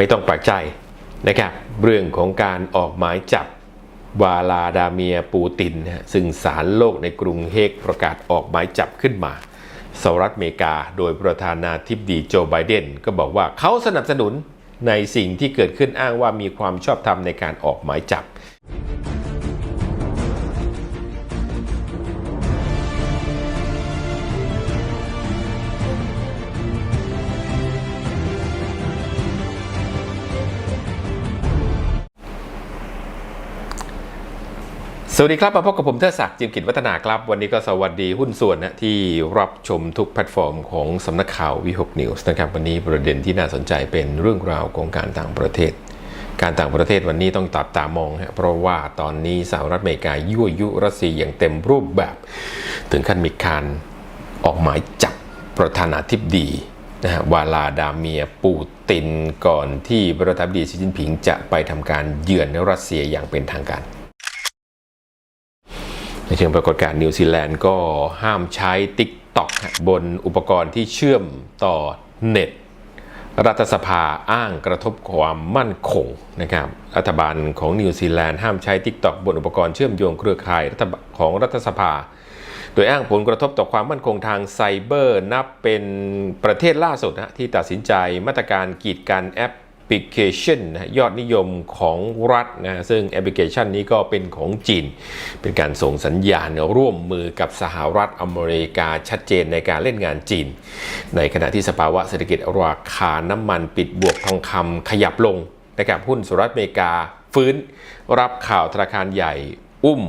ไม่ต้องแปลกใจนะครับเรื่องของการออกหมายจับวาลาดาเมียปูตินฮะซึ่งศาลโลกในกรุงเฮกประกาศออกหมายจับขึ้นมาสหรัฐอเมริกา โดยประธานาธิบดีโจไบเดนก็บอกว่าเขาสนับสนุนในสิ่งที่เกิดขึ้นอ้างว่ามีความชอบธรรมในการออกหมายจับ สวัสดีครับมาพบกับผมเทอศักดิ์จิมกิจวัฒนาครับ วันนี้ก็สวัสดีหุ้นส่วนนะที่รับชมทุกแพลตฟอร์มของสำนักข่าววิหกนิวส์นะครับวันนี้ประเด็นที่น่าสนใจเป็นเรื่องราวของการต่างประเทศ การต่างประเทศวันนี้ต้องตัดตามองฮะเพราะว่าตอนนี้สหรัฐอเมริกายั่วยุรัสเซียอย่างเต็มรูปแบบ ถึงขั้นมีการออกหมายจับประธานาธิบดีนะฮะวาลาดาเมียปูตินก่อนที่ประธานาธิบดีสีจิ้นผิงจะไปทำการเยือนรัสเซียอย่างเป็นทางการ ในเชิงปรากฏการณ์นิวซีแลนด์ก็ห้ามใช้ TikTok บนอุปกรณ์ที่เชื่อมต่อเน็ต รัฐสภาอ้างกระทบความมั่นคงนะครับรัฐบาลของนิวซีแลนด์ห้ามใช้ TikTok บนอุปกรณ์เชื่อมโยงเครือข่ายของรัฐสภา โดยอ้างผลกระทบต่อความมั่นคงทางไซเบอร์ นับเป็นประเทศล่าสุดนะที่ตัดสินใจมาตรการกีดกันแอป พลิเคชันนะยอดนิยมของรัฐนะซึ่งแอปพลิเคชันนี้ก็เป็นของจีน เป็นการส่งสัญญาณร่วมมือกับสหรัฐอเมริกาชัดเจนในการเล่นงานจีน ในขณะที่สภาวะเศรษฐกิจราคาน้ำมันปิดบวกทองคำขยับลงนะครับหุ้นสหรัฐอเมริกาฟื้นรับข่าวธนาคารใหญ่อุ้ม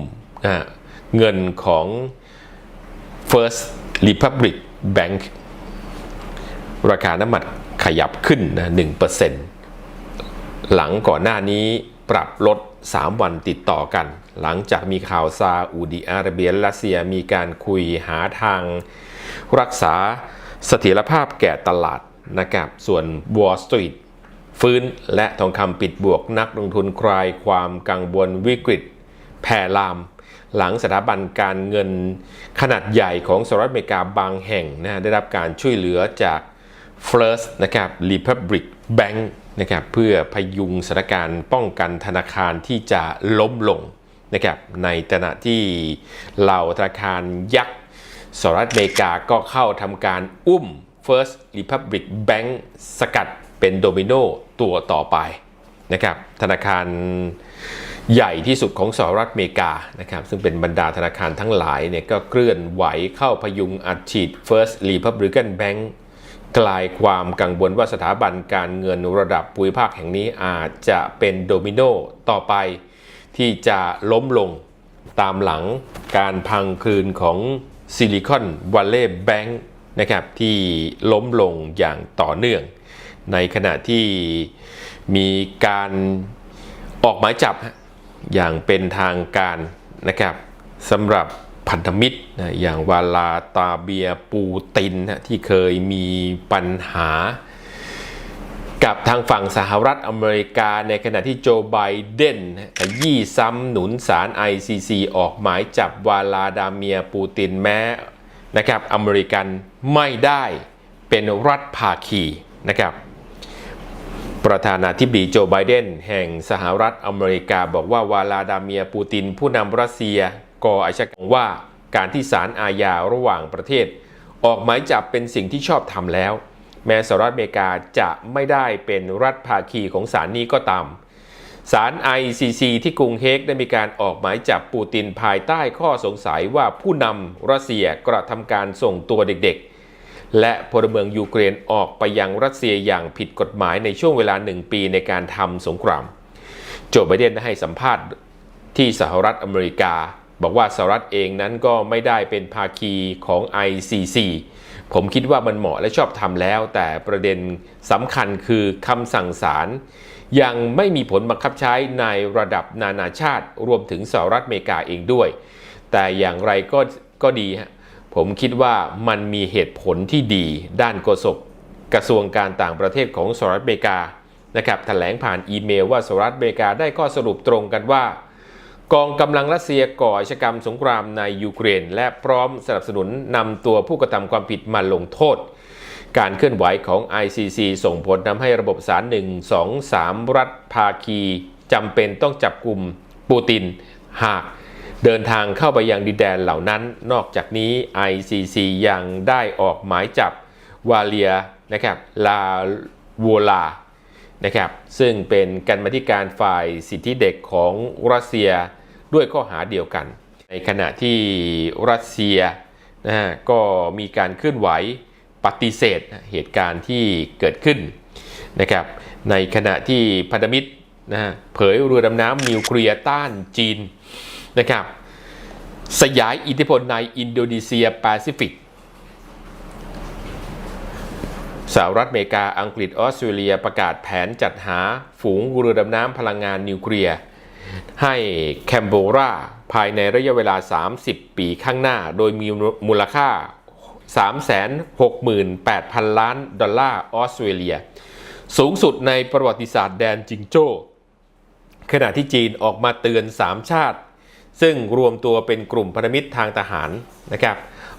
นะเงินของ First Republic Bank ราคาน้ำมันขยับขึ้นนะ1% หลังก่อนหน้านี้ปรับลด 3 วันติดต่อกัน หลังจากมีข่าวซาอุดิอาระเบียและรัสเซียมีการคุยหาทาง รักษาเสถียรภาพแก่ตลาดนะครับส่วน Wall Street ฟื้นและทองคำปิดบวกนักลงทุนคลายความกังวลวิกฤตแผ่ลาม หลังสถาบันการเงินขนาดใหญ่ของสหรัฐอเมริกาบางแห่งนะได้รับการช่วยเหลือจาก First นะครับ Republic Bank นะครับเพื่อพยุงสถานการณ์ป้องกันธนาคารที่จะล้มลงนะครับในขณะที่เหล่าธนาคารยักษ์สหรัฐอเมริกาก็เข้าทำการอุ้ม First Republic Bank สกัดเป็นโดมิโนตัวต่อไปนะครับธนาคารใหญ่ที่สุดของสหรัฐอเมริกานะครับซึ่งเป็นบรรดาธนาคารทั้งหลายเนี่ยก็เคลื่อนไหวเข้าพยุงอัดฉีด First Republican Bank กลายความกังวลว่าสถาบันการเงินระดับภูมิภาคแห่งนี้อาจจะเป็นโดมิโนต่อไป ที่จะล้มลงตามหลังการพังคลืนของซิลิคอนวัลเลย์แบงค์นะครับที่ล้มลงอย่างต่อเนื่อง ในขณะที่มีการออกหมายจับอย่างเป็นทางการนะครับสำหรับ พันธมิตรนะอย่างวาลาตาเบียปูตินนะที่เคยมีปัญหา กับทางฝั่งสหรัฐอเมริกาในขณะที่โจไบเดนยี้ซ้ำหนุนสาร ICC ออกหมายจับวาลาดาเมียปูตินแม้นะครับอเมริกันไม่ได้เป็นรัฐภาคีนะครับประธานาธิบดีโจไบเดนแห่งสหรัฐอเมริกาบอกว่าวาลาดาเมียปูตินผู้นำรัสเซีย ก่ออาชญากรรมว่าการที่ศาลอาญาระหว่างประเทศ ออกหมายจับเป็นสิ่งที่ชอบทำแล้ว แม้สหรัฐอเมริกาจะไม่ได้เป็นรัฐภาคีของศาลนี้ก็ตามศาล ICC ที่กรุงเฮกได้มีการออกหมายจับปูตินภายใต้ข้อสงสัยว่าผู้นำรัสเซียกระทำการส่งตัวเด็กๆ และพลเมืองยูเครนออกไปยังรัสเซียอย่างผิดกฎหมายในช่วงเวลาหนึ่งปีในการทำสงคราม โจไบเดนได้ให้สัมภาษณ์ที่สหรัฐอเมริกา บอกว่าสหรัฐเองนั้นก็ไม่ได้เป็นภาคีของ ICC ผมคิดว่ามันเหมาะและชอบทำแล้ว แต่ประเด็นสำคัญคือคำสั่งศาลยังไม่มีผลบังคับใช้ในระดับนานาชาติ รวมถึงสหรัฐอเมริกาเองด้วย แต่อย่างไรก็ก็ดีฮะผมคิดว่ามันมีเหตุผลที่ดี ด้านโฆษกกระทรวงการต่างประเทศของสหรัฐอเมริกานะครับแถลงผ่านอีเมลว่าสหรัฐอเมริกาได้ข้อสรุปตรงกันว่า กองกำลังรัสเซียก่ออาชญากรรมสงครามในยูเครน และพร้อมสนับสนุนนำตัวผู้กระทำความผิดมาลงโทษ การเคลื่อนไหวของ ICC ส่งผลทำให้ระบบศาล1 2 3 รัฐภาคีจำเป็นต้องจับกลุ่มปูติน หากเดินทางเข้าไปยังดินแดนเหล่านั้น นอกจากนี้ ICC ยังได้ออกหมายจับวาเลียนะครับลาวัวลานะครับซึ่งเป็นการมาธิการฝ่ายสิทธิเด็กของรัสเซีย ด้วยข้อหาเดียวกัน ในขณะที่รัสเซียนะฮะก็มีการเคลื่อนไหวปฏิเสธเหตุการณ์ที่เกิดขึ้นนะครับในขณะที่พันธมิตรนะฮะเผยเรือดำน้ำนิวเคลียร์ต้านจีนนะครับสยายอิทธิพลในอินโดนีเซียแปซิฟิกสหรัฐอเมริกาอังกฤษออสเตรเลียประกาศแผนจัดหาฝูงเรือดำน้ำพลังงานนิวเคลียร์ ให้แคนเบราภายในระยะเวลา 30 ปีข้างหน้า โดยมีมูลค่า 368,000 ล้านดอลลาร์ออสเตรเลีย สูงสุดในประวัติศาสตร์แดนจิงโจ้ ขณะที่จีนออกมาเตือน 3 ชาติ ซึ่งรวมตัวเป็นกลุ่มพันธมิตรทางทหารนะครับ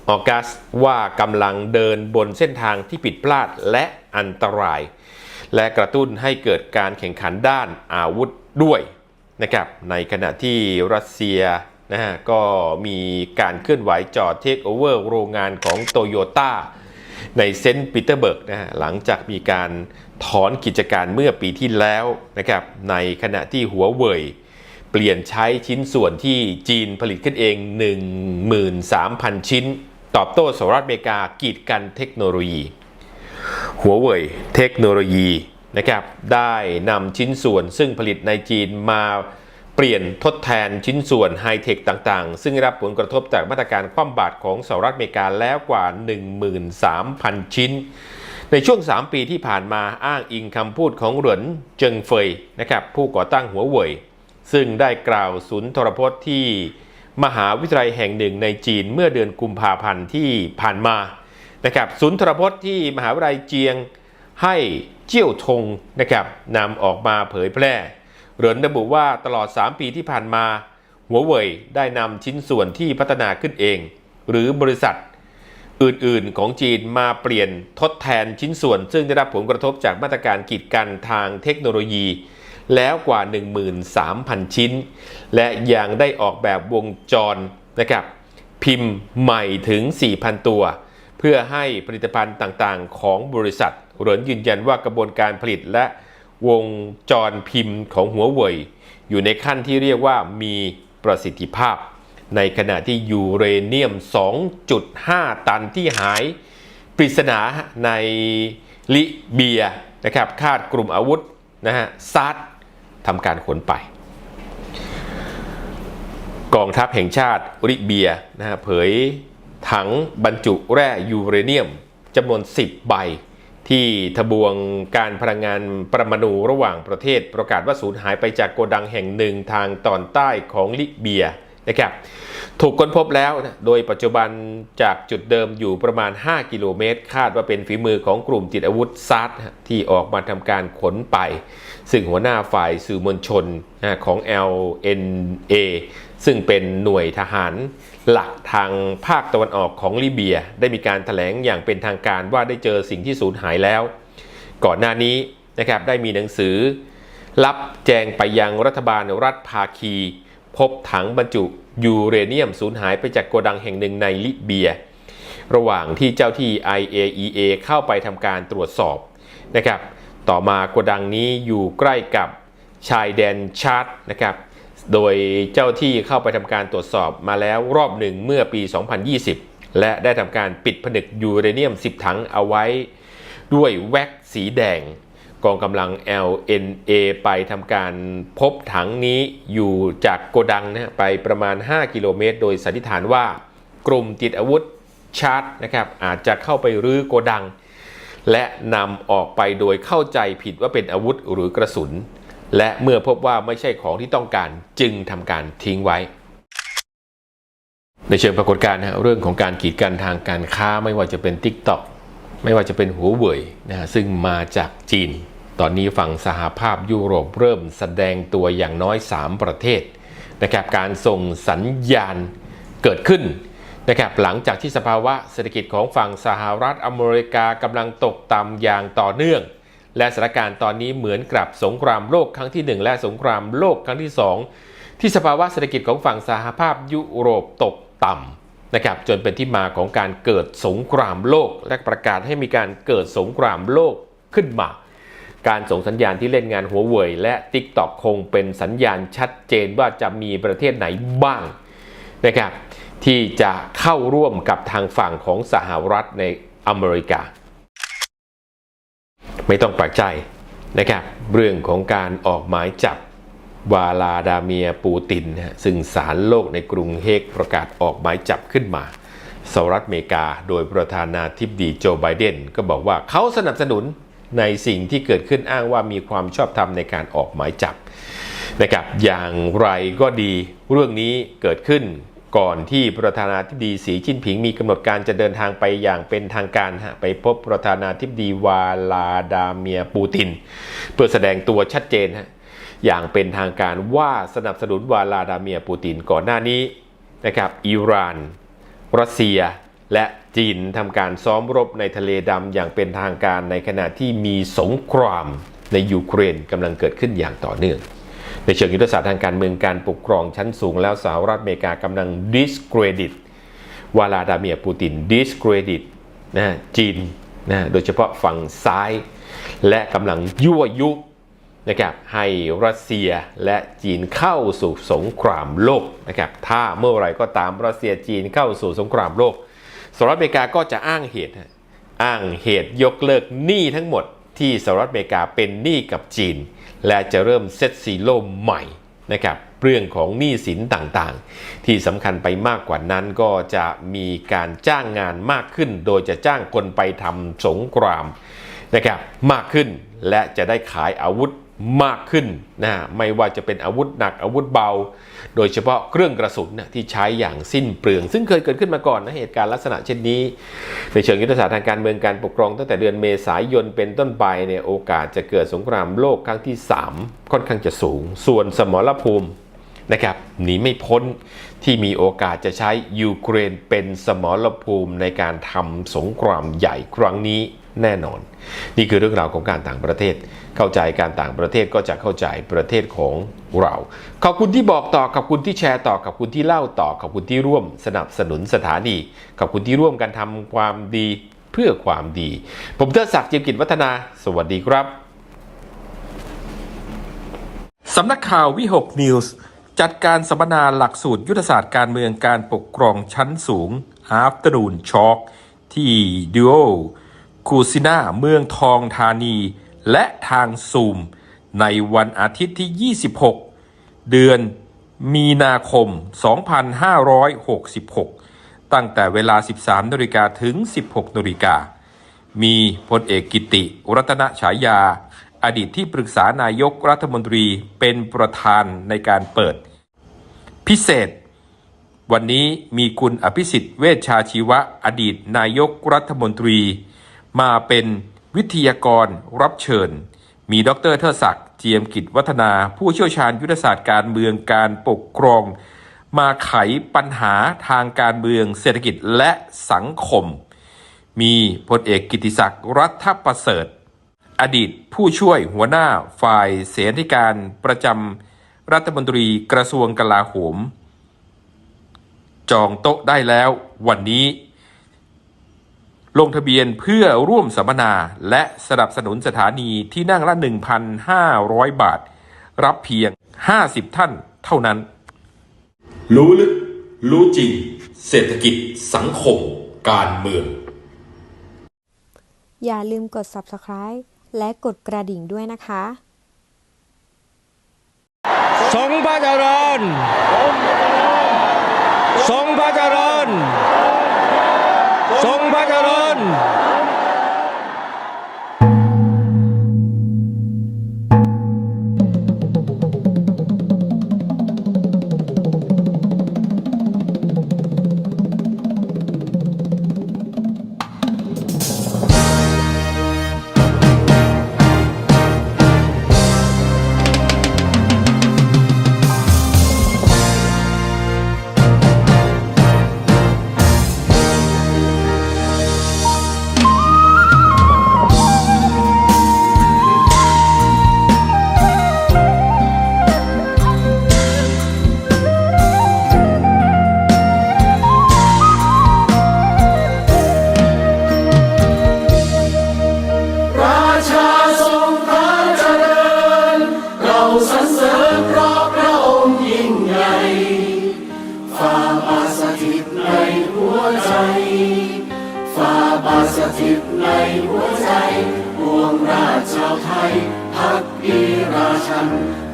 ออกัสว่ากำลังเดินบนเส้นทางที่ผิดพลาดและอันตราย และกระตุ้นให้เกิดการแข่งขันด้านอาวุธด้วย นะครับในขณะที่รัสเซียนะฮะก็มีการเคลื่อนไหวจอดเทคโอเวอร์โรงงานของโตโยต้าในเซนต์ปีเตอร์เบิร์กนะฮะหลังจากมีการถอนกิจการเมื่อปีที่แล้วนะครับในขณะที่หัวเว่ยเปลี่ยนใช้ชิ้นส่วนที่จีนผลิตขึ้นเอง 13,000 ชิ้น ตอบโต้สหรัฐอเมริกากีดกันเทคโนโลยี หัวเว่ยเทคโนโลยี นะครับได้นำชิ้นส่วนซึ่งผลิตในจีนมาเปลี่ยนทดแทนชิ้นส่วนไฮเทคต่างๆ ซึ่งได้รับผลกระทบจากมาตรการคว่ำบาตรของสหรัฐอเมริกาแล้วกว่า 13,000 ชิ้น ในช่วง 3 ปีที่ผ่านมาอ้างอิงคำพูดของเหรินเจิงเฟยนะครับผู้ก่อตั้งหัวเว่ยซึ่งได้กล่าวสุนทรพจน์ที่มหาวิทยาลัยแห่งหนึ่งในจีนเมื่อเดือนกุมภาพันธ์ที่ผ่านมานะครับสุนทรพจน์ที่มหาวิทยาลัยเจียง ให้เจี้ยวทงนะครับนำออกมาเผยแพร่ เหรินระบุว่าตลอด 3 ปีที่ผ่านมา หัวเว่ยได้นำชิ้นส่วนที่พัฒนาขึ้นเอง หรือบริษัท อื่นๆของจีนมาเปลี่ยนทดแทนชิ้นส่วน ซึ่งได้รับผลกระทบจากมาตรการกีดกันทางเทคโนโลยี แล้วกว่า 13,000 ชิ้น และยังได้ออกแบบวงจรนะครับพิมพ์ใหม่ถึง 4,000 ตัว เพื่อให้ผลิตภัณฑ์ต่างๆ ของบริษัท เหรินยืนยันว่ากระบวนการผลิตและวงจรพิมพ์ของหัวเว่ยอยู่ในขั้นที่เรียกว่ามีประสิทธิภาพ ในขณะที่ยูเรเนียม 2.5 ตันที่หายปริศนาในลิเบียนะครับคาดกลุ่มอาวุธนะฮะซัดทำการขนไป กองทัพแห่งชาติริเบียนะฮะเผยถังบรรจุแร่ยูเรเนียมจำนวน 10 ใบ ที่ทบวงการพลังงานประมาณูระหว่างประเทศ ประกาศว่าสูญหายไปจากโกดังแห่งหนึ่งทางตอนใต้ของลิเบียนะครับถูกค้นพบแล้วนะโดยปัจจุบันจากจุดเดิมอยู่ประมาณ 5 กิโลเมตร คาดว่าเป็นฝีมือของกลุ่มติดอาวุธซัดที่ออกมาทำการขนไป ซึ่งหัวหน้าฝ่ายสื่อมวลชนของ LNA ซึ่งเป็นหน่วยทหารหลักทางภาคตะวันออกของลิเบีย ได้มีการถแถลงอย่างเป็นทางการว่าได้เจอสิ่งที่สูญหายแล้ว ก่อนหน้านี้นะครับได้มีหนังสือ รับแจ้งไปยังรัฐบาลรัฐภาคี พบถังบรรจุยูเรเนียมสูญหายไปจากโกดังแห่งหนึ่งในลิเบีย ระหว่างที่เจ้าที่ IAEA เข้าไปทำการตรวจสอบนะครับ ต่อมาโกดังนี้อยู่ใกล้กับชายแดนชาร์ตนะครับ โดยเจ้าที่เข้าไปทำการตรวจสอบมาแล้วรอบหนึ่งเมื่อปี 2020 และได้ทำการปิดผนึกยูเรเนียม 10 ถังเอาไว้ ด้วยแว็กสีแดง กองกำลัง LNA ไปทำการพบถังนี้อยู่จากโกดังนะไปประมาณ 5 กิโลเมตร โดยสันนิษฐานว่ากลุ่มติดอาวุธชาร์ตนะครับอาจจะเข้าไปรื้อโกดัง และนำออกไปโดยเข้าใจผิดว่าเป็นอาวุธหรือกระสุน และเมื่อพบว่าไม่ใช่ของที่ต้องการจึงทำการทิ้งไว้ ในเชิงปรากฏการณ์นะเรื่องของการกีดกันทางการค้าไม่ว่าจะเป็น TikTok ไม่ว่าจะเป็นหัวเว่ยนะฮะซึ่งมาจากจีน ตอนนี้ฝั่งสหภาพยุโรปเริ่มแสดงตัวอย่างน้อย 3 ประเทศนะครับการส่งสัญญาณเกิดขึ้นนะครับหลังจากที่สภาวะเศรษฐกิจของฝั่งสหรัฐอเมริกากำลังตกต่ำอย่างต่อเนื่อง และสถานการณ์ตอนนี้เหมือนกับสงครามโลกครั้งที่หนึ่งและสงครามโลกครั้งที่สองที่สภาวะเศรษฐกิจของฝั่งสหภาพยุโรปตกต่ำนะครับจนเป็นที่มาของการเกิดสงครามโลก และประกาศให้มีการเกิดสงครามโลกขึ้นมา การส่งสัญญาณที่เล่นงานหัวเว่ยและ TikTok คงเป็นสัญญาณชัดเจนว่าจะมีประเทศไหนบ้างนะครับที่จะเข้าร่วมกับทางฝั่งของสหรัฐในอเมริกา ไม่ต้องแปลกใจนะครับเรื่องของการออกหมายจับวาลาดาเมียปูตินซึ่งศาลโลกในกรุงเฮกประกาศออกหมายจับขึ้นมาสหรัฐอเมริกา โดยประธานาธิบดีโจไบเดนก็บอกว่าเขาสนับสนุนในสิ่งที่เกิดขึ้นอ้างว่ามีความชอบธรรมในการออกหมายจับนะครับอย่างไรก็ดีเรื่องนี้เกิดขึ้น ก่อนที่ประธานาธิบดีสีจิ้นผิงมีกำหนดการจะเดินทางไปอย่างเป็นทางการฮะไปพบประธานาธิบดีวาลาดาเมียปูติน เพื่อแสดงตัวชัดเจนฮะอย่างเป็นทางการว่าสนับสนุนวาลาดาเมียปูตินก่อนหน้านี้นะครับอิหร่าน รัสเซียและจีนทำการซ้อมรบในทะเลดำอย่างเป็นทางการในขณะที่มีสงครามในยูเครนกำลังเกิดขึ้นอย่างต่อเนื่อง ในเชิงยุทธศาสตร์ทางการเมืองการปกครองชั้นสูงแล้วสหรัฐอเมริกากำลัง discredit วลาดาเมียปูติน discredit นะจีนนะโดยเฉพาะฝั่งซ้าย และกำลังยั่วยุนะครับให้รัสเซียและจีนเข้าสู่สงครามโลกนะครับถ้าเมื่อไหรก็ตามรัสเซียจีนเข้าสู่สงครามโลกสหรัฐอเมริกาก็จะอ้างเหตุ อ้างเหตุยกเลิกหนี้ทั้งหมดที่สหรัฐอเมริกาเป็นหนี้กับจีน และจะเริ่มเซตซีโร่ใหม่นะครับเรื่องของหนี้สินต่างๆ ที่สำคัญไปมากกว่านั้นก็จะมีการจ้างงานมากขึ้น โดยจะจ้างคนไปทำสงครามนะครับมากขึ้นและจะได้ขายอาวุธ มากขึ้นนะไม่ว่าจะเป็นอาวุธหนักอาวุธเบา โดยเฉพาะเครื่องกระสุนนะที่ใช้อย่างสิ้นเปลือง ซึ่งเคยเกิดขึ้นมาก่อนนะเหตุการณ์ลักษณะเช่นนี้ ในเชิงยุทธศาสตร์ทางการเมืองการปกครองตั้งแต่เดือนเมษายนเป็นต้นไปเนี่ยโอกาสจะเกิดสงครามโลกครั้งที่ 3 ค่อนข้างจะสูง ส่วนสมรภูมินะครับหนีไม่พ้นที่มีโอกาสจะใช้ยูเครนเป็นสมรภูมิในการทำสงครามใหญ่ครั้งนี้ แน่นอน นี่คือเรื่องราวของการต่างประเทศ เข้าใจการต่างประเทศก็จะเข้าใจประเทศของเรา ขอบคุณที่บอกต่อขอบคุณที่แชร์ต่อขอบคุณที่เล่าต่อขอบคุณที่ร่วมสนับสนุนสถานีขอบคุณที่ร่วมกันทำความดีเพื่อความดี ผมเทิดศักดิ์เจียมกิจวัฒนา สวัสดีครับสำนักข่าววิหกนิวส์จัดการสัมมนาหลักสูตรยุทธศาสตร์การเมืองการปกครองชั้นสูง Afternoon Talk ที่ดู โอคูซินาเมืองทองธานี และทางซูม ในวันอาทิตย์ที่ 26 เดือนมีนาคม 2566 ตั้งแต่เวลา 13นาฬิกาถึง 16นาฬิกา มีพลเอกกิติ รัตนฉายา อดีตที่ปรึกษานายกรัฐมนตรีเป็นประธานในการเปิด พิเศษ วันนี้มีคุณอภิสิทธิ์เวชชาชีวะ อดีตนายกรัฐมนตรี มาเป็นวิทยากรรับเชิญ มีดรเทิดศักดิ์เจียมกิจวัฒนา ผู้เชี่ยวชาญยุทธศาสตร์การเมืองการปกครอง มาไขปัญหาทางการเมืองเศรษฐกิจและสังคม มีพลเอกกิติศักดิ์รัฐประเสริฐ อดีตผู้ช่วยหัวหน้าฝ่ายเสนาธิการประจำรัฐมนตรีกระทรวงกลาโหม จองโต๊ะได้แล้ววันนี้ ลงทะเบียนเพื่อร่วมสัมมนาและสนับสนุนสถานีที่นั่งละ 1,500 บาท รับเพียง 50 ท่านเท่านั้น รู้ลึก รู้จริง เศรษฐกิจสังคม การเมือง อย่าลืมกด subscribe และกดกระดิ่งด้วยนะคะ ทรงพระเจริญทรงพระเจริญ ทรงพ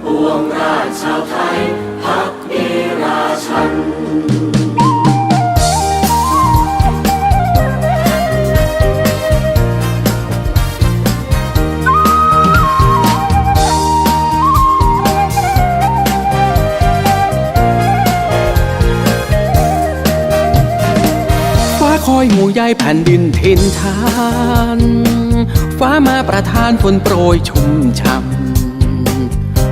ปวงราชชาวไทยพักดีราชันฟ้าคอยห่วงใยแผ่นดินทินทาน ฟ้ามาประทานฝนโปรยชุ่มช่ำ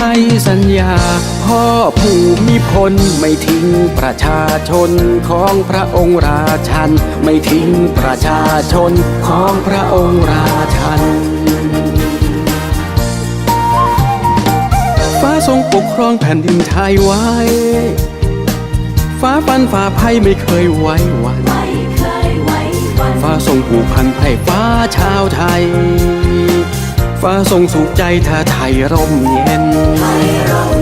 ให้สัญญา พ่อผู้มีพลไม่ทิ้งประชาชนของพระองค์ราชัน ไม่ทิ้งประชาชนของพระองค์ราชันฟ้าทรงปกครองแผ่นดินไทยไว้ ฟ้าฟันฟ้าภัยไม่เคยไว้วันฟ้าทรงผูกพันไพ่ฟ้าชาวไทย ฟ้าทรงสุขใจถ้าไทยร่มเย็นไทยร่ม